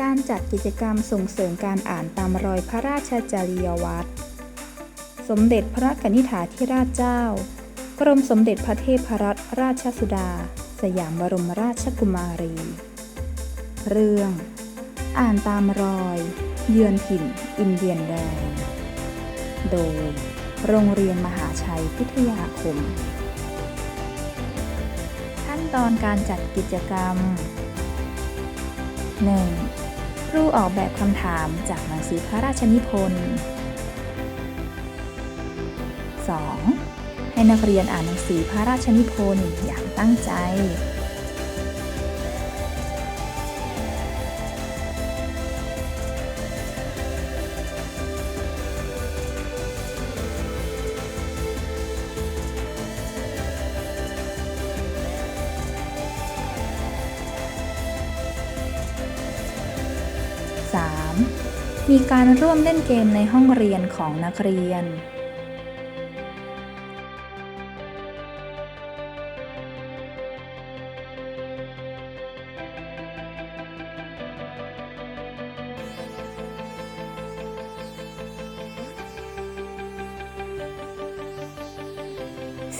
การจัดกิจกรรมส่งเสริมการอ่านตามรอยพระราชจริยวัตร สมเด็จพระกนิษฐาธิราชเจ้า กรมสมเด็จพระเทพรัตนราชสุดา สยามบรมราชกุมารี เรื่อง อ่านตามรอย เยือนถิ่น อินเดียนแดง โดย โรงเรียนมหาชัยพิทยาคม ขั้นตอนการจัดกิจกรรม 1. ครูออกแบบคำถามจากหนังสือพระราชนิพนธ์ 2. ให้นักเรียนอ่านหนังสือพระราชนิพนธ์อย่างตั้งใจ 3. มีการร่วมเล่นเกมในห้องเรียนของนักเรียน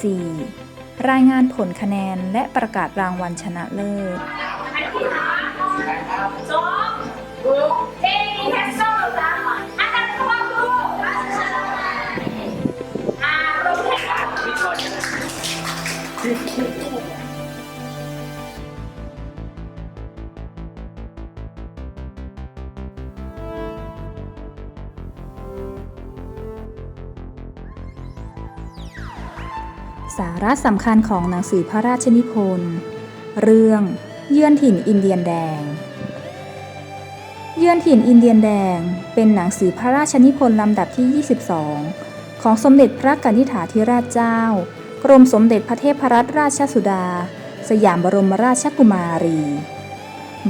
4. รายงานผลคะแนนและประกาศรางวัลชนะเลิศ สาระสำคัญของหนังสือพระราชนิพนธ์ เรื่องเยือนถิ่นอินเดียนแดง เยือนถิ่นอินเดียนแดง เป็นหนังสือพระราชนิพนธ์ลำดับที่ 22 ของสมเด็จพระกนิษฐาธิราชเจ้า กรมสมเด็จพระเทพรัตนราชสุดา สยามบรมราชกุมารี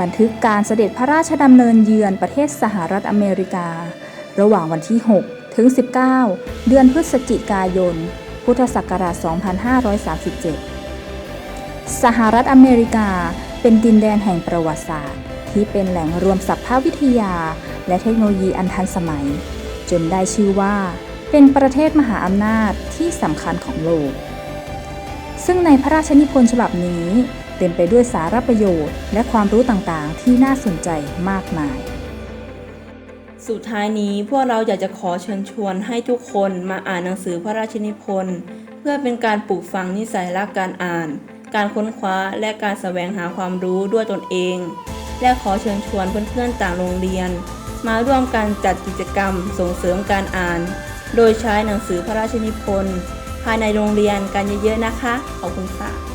บันทึกการเสด็จพระราชดำเนินเยือนประเทศสหรัฐอเมริกา ระหว่างวันที่ 6 ถึง 19 เดือนพฤศจิกายน พุทธศักราช 2537 สหรัฐอเมริกาเป็นดินแดนแห่งประวัติศาสตร์ ที่เป็นแหล่งรวมสัพพวิทยา และเทคโนโลยีอันทันสมัย จนได้ชื่อว่าเป็นประเทศมหาอำนาจที่สำคัญของโลก ซึ่งในพระราชนิพนธ์ฉบับนี้ เต็มไปด้วยสาระประโยชน์ และความรู้ต่างๆ ที่น่าสนใจมากมาย สุดท้ายนี้พวกเราอยากจะขอเชิญชวนให้ทุกคนมาอ่านหนังสือพระราชนิพนธ์เพื่อเป็นการปลูกฝังนิสัยรักการอ่าน การค้นคว้าและการแสวงหาความรู้ด้วยตนเอง และขอเชิญชวนเพื่อนๆต่างโรงเรียน มาร่วมกันจัดกิจกรรมส่งเสริมการอ่าน โดยใช้หนังสือพระราชนิพนธ์ ภายในโรงเรียนกันเยอะๆนะคะ ขอบคุณค่ะ